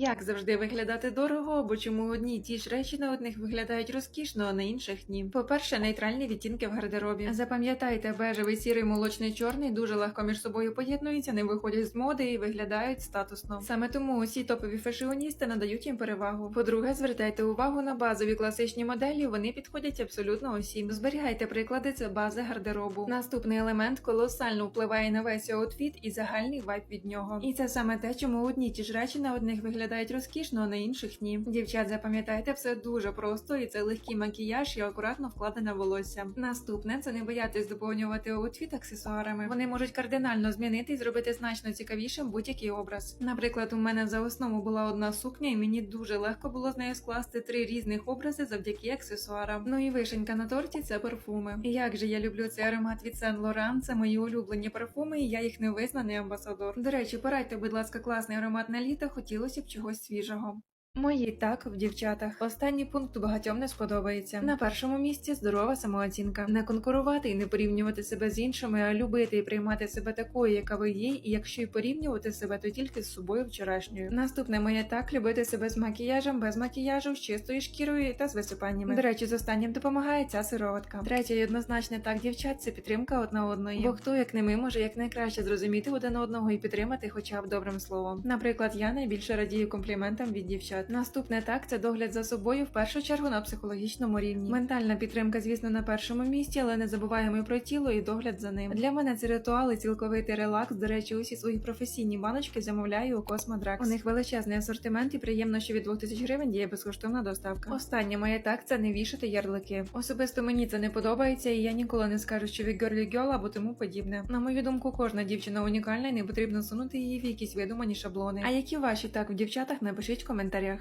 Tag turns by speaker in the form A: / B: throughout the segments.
A: Як завжди виглядати дорого, або чому одні ті ж речі на одних виглядають розкішно, а на інших ні. По-перше, нейтральні відтінки в гардеробі. Запам'ятайте, бежевий, сірий, молочний, чорний дуже легко між собою поєднуються, не виходять з моди і виглядають статусно. Саме тому усі топові фешіоністи надають їм перевагу. По-друге, звертайте увагу на базові класичні моделі, вони підходять абсолютно усім. Зберігайте приклади, це бази гардеробу. Наступний елемент колосально впливає на весь аутфіт і загальний вайб від нього. І це саме те, чому одні ті ж речі на одних виглядають розкішно, а на інших ні. Дівчат, запам'ятайте, все дуже просто, і це легкий макіяж і акуратно вкладене волосся. Наступне це не боятись доповнювати аутфіт аксесуарами. Вони можуть кардинально змінити і зробити значно цікавішим будь-який образ. Наприклад, у мене за основу була одна сукня, і мені дуже легко було з нею скласти три різних образи завдяки аксесуарам. Ну і вишенька на торті це парфуми. І як же я люблю цей аромат від Saint Laurent, це мої улюблені парфуми, і я їх невизнаний амбасадор. До речі, порадьте, будь ласка, класний аромат на літо, хотілося б чогось свіжого. Мої так в дівчатах. Останній пункт багатьом не сподобається. На першому місці здорова самооцінка. Не конкурувати і не порівнювати себе з іншими, а любити і приймати себе такою, яка ви є, і якщо й порівнювати себе, то тільки з собою вчорашньою. Наступне моє так любити себе з макіяжем, без макіяжу, з чистою шкірою та з висипаннями. До речі, з останнім допомагає ця сироватка. Третє і однозначне так, дівчат, це підтримка одна одної. Бо хто як не ми може якнайкраще зрозуміти один одного і підтримати хоча б добрим словом. Наприклад, я найбільше радію компліментам від дівчат. Наступне так це догляд за собою в першу чергу на психологічному рівні. Ментальна підтримка, звісно, на першому місці, але не забуваємо і про тіло і догляд за ним. Для мене це ритуал і цілковитий релакс. До речі, усі свої професійні баночки замовляю у Космодракс. У них величезний асортимент і приємно, що від 2000 гривень є безкоштовна доставка. Останнє моє так це не вішати ярлики. Особисто мені це не подобається, і я ніколи не скажу, що ви girly girl або тому подібне. На мою думку, кожна дівчина унікальна і не потрібно сунути її в якісь видумані шаблони. А які ваші так в дівчатах напишіть в коментарях.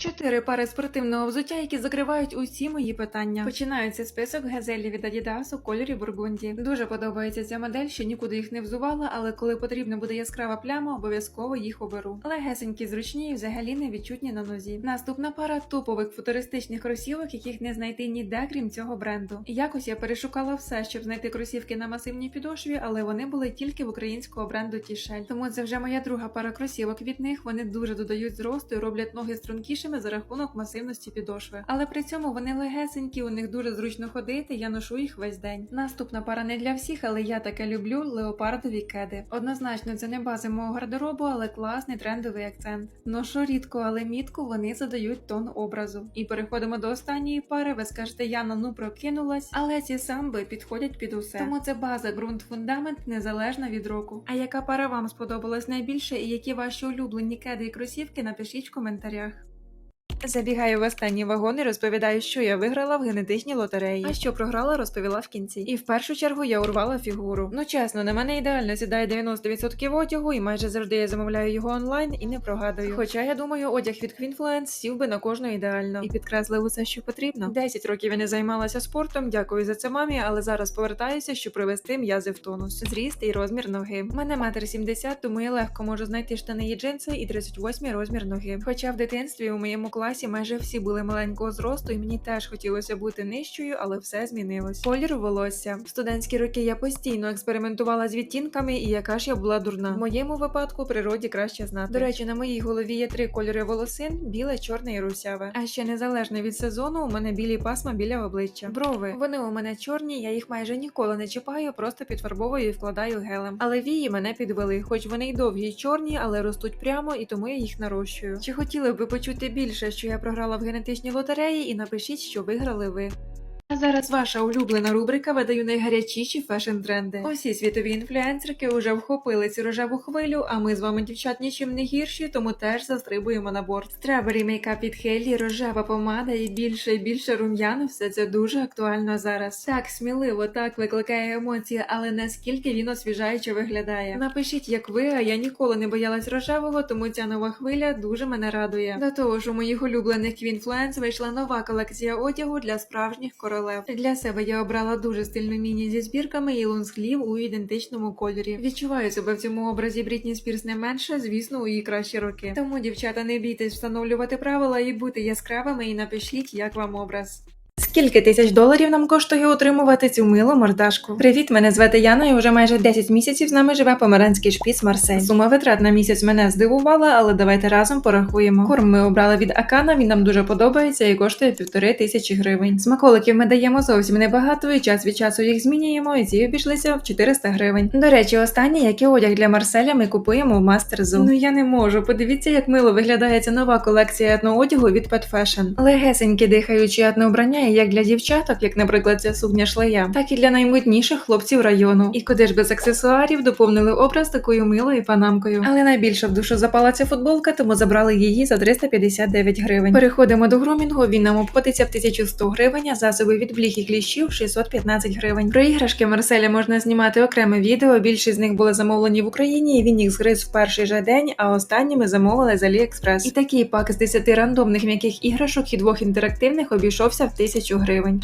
A: Чотири пари спортивного взуття, які закривають усі мої питання. Починається список газелі від Adidas у кольорі бургунді. Дуже подобається ця модель, що нікуди їх не взувала, але коли потрібна буде яскрава пляма, обов'язково їх оберу. Легесенькі, зручні і взагалі не відчутні на нозі. Наступна пара топових футуристичних кросівок, яких не знайти ніде, крім цього бренду. Якось я перешукала все, щоб знайти кросівки на масивній підошві, але вони були тільки в українського бренду Тішель. Тому це вже моя друга пара кросівок від них. Вони дуже додають зросту і роблять ноги стрункішими за рахунок масивності підошви. Але при цьому вони легесенькі, у них дуже зручно ходити. Я ношу їх весь день. Наступна пара не для всіх, але я таке люблю леопардові кеди. Однозначно, це не бази мого гардеробу, але класний трендовий акцент. Ношу рідко, але мітку вони задають тон образу. І переходимо до останньої пари. Ви скажете, Яна, ну прокинулась, але ці самби підходять під усе. Тому це база, ґрунт, фундамент незалежна від року. А яка пара вам сподобалась найбільше, і які ваші улюблені кеди і кросівки, напишіть в коментарях. Забігаю в останній вагон і розповідаю, що я виграла в генетичній лотереї. А що програла, розповіла в кінці. І в першу чергу я урвала фігуру. Ну чесно, на мене ідеально сідає 90% одягу, і майже завжди я замовляю його онлайн і не прогадую. Хоча я думаю, одяг від Queenfluence сів би на кожну ідеально і підкреслив усе, що потрібно. 10 років я не займалася спортом. Дякую за це мамі, але зараз повертаюся, щоб привести м'язи в тонус. Зріст і розмір ноги. Мене метр 70, тому я легко можу знайти штани і джинси і 38 розмір ноги. Хоча в дитинстві у моєму класі майже всі були маленького зросту, і мені теж хотілося бути нижчою, але все змінилось. Колір волосся. В студентські роки я постійно експериментувала з відтінками, і яка ж я була дурна. В моєму випадку природі краще знати. До речі, на моїй голові є три кольори волосин: біле, чорне і русяве. А ще незалежно від сезону, у мене білі пасма біля обличчя. Брови. Вони у мене чорні, я їх майже ніколи не чіпаю, просто підфарбовую і вкладаю гелем. Але вії мене підвели, хоч вони й довгі й чорні, але ростуть прямо, і тому я їх нарощую. Чи хотіли б ви почути більше, що я програла в генетичній лотереї, і напишіть, що виграли ви. Зараз ваша улюблена рубрика видаю найгарячіші фешн-тренди. Усі світові інфлюенсерки вже вхопили цю рожеву хвилю, а ми з вами, дівчат, нічим не гірші, тому теж застрибуємо на борт. Стrawberry мейкап від Хейлі, рожева помада і більше і більше рум'яну. Все це дуже актуально зараз. Так сміливо, так викликає емоції, але наскільки він освіжаюче виглядає. Напишіть, як ви, а я ніколи не боялась рожевого, тому ця нова хвиля дуже мене радує. До того ж, у моїх улюблених Квінфлуенс вийшла нова колекція одягу для справжніх королев. Для себе я обрала дуже стильну міні зі збірками і лонсглів у ідентичному кольорі. Відчуваю себе в цьому образі Брітні Спірс не менше, звісно, у її кращі роки. Тому, дівчата, не бійтесь встановлювати правила і бути яскравими, і напишіть, як вам образ. Скільки тисяч доларів нам коштує утримувати цю милу мордашку? Привіт, мене звати Яна, і вже майже 10 місяців з нами живе померанський шпіц Марсель. Сума витрат на місяць мене здивувала, але давайте разом порахуємо. Корм ми обрали від Акана, він нам дуже подобається і коштує півтори тисячі гривень. Смаколиків ми даємо зовсім небагато, і час від часу їх змінюємо, і ці обійшлися в 400 гривень. До речі, останнє, як одяг для Марселя, ми купуємо в Master Zoo. Ну я не можу. Подивіться, як мило виглядає ця нова колекція етноодягу від Pet Fashion. Легесенькі дихаючі етнообрання, і як для дівчаток, як, наприклад, ця сукня шлея, так і для наймодніших хлопців району. І куди ж без аксесуарів доповнили образ такою милою панамкою. Але найбільше в душу запала ця футболка, тому забрали її за 359 гривень. Переходимо до грумінгу. Він нам обходиться в 1100 гривень, а засоби від бліх і кліщів 615 гривень. Про іграшки Марселя можна знімати окреме відео. Більшість з них були замовлені в Україні, і він їх згриз в перший же день, а останні ми замовили з AliExpress. І такий пак з 10 рандомних м'яких іграшок і двох інтерактивних обійшовся в 1000 гривень.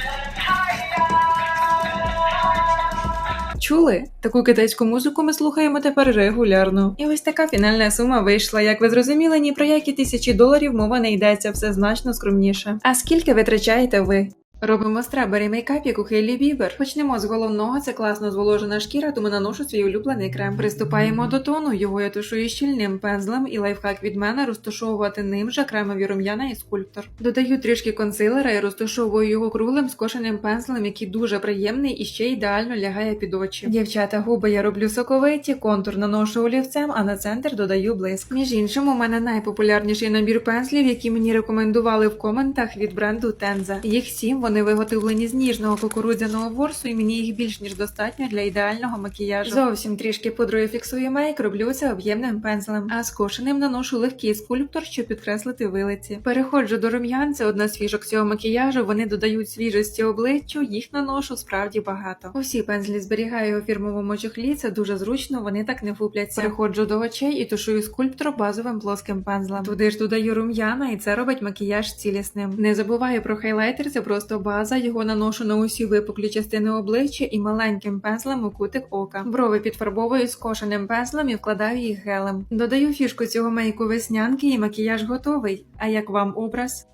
A: Чули? Таку китайську музику ми слухаємо тепер регулярно. І ось така фінальна сума вийшла. Як ви зрозуміли, ні про які тисячі доларів мова не йдеться, все значно скромніше. А скільки витрачаєте ви? Робимо страбері мейкап, як у Хейлі Бібер. Почнемо з головного, це класно зволожена шкіра, тому наношу свій улюблений крем. Приступаємо до тону, його я тушую щільним пензлем і лайфхак від мене розташовувати ним же кремові рум'яна і скульптор. Додаю трішки консилера і розташовую його круглим скошеним пензлем, який дуже приємний і ще ідеально лягає під очі. Дівчата, губи я роблю соковиті, контур наношу олівцем, а на центр додаю блиск. Між іншим, у мене найпопулярніший набір пензлів, які мені рекомендували в коментах від бренду Tenza. Їх сім. Вони виготовлені з ніжного кукурудзяного ворсу, і мені їх більш ніж достатньо для ідеального макіяжу. Зовсім трішки пудрою фіксую мейк, роблю це об'ємним пензлем, а скошеним наношу легкий скульптор, щоб підкреслити вилиці. Переходжу до рум'ян, це одна з фішок цього макіяжу. Вони додають свіжості обличчю, їх наношу справді багато. Усі пензлі зберігаю у фірмовому чохлі, це дуже зручно, вони так не фупляться. Переходжу до очей і тушую скульптор базовим плоским пензлем. Туди ж додаю рум'яна, і це робить макіяж цілісним. Не забуваю про хайлайтер, це просто база. Його наношу на усі випуклі частини обличчя і маленьким пензлем у кутик ока. Брови підфарбовую скошеним пензлем і вкладаю їх гелем. Додаю фішку цього мейку веснянки, і макіяж готовий. А як вам образ?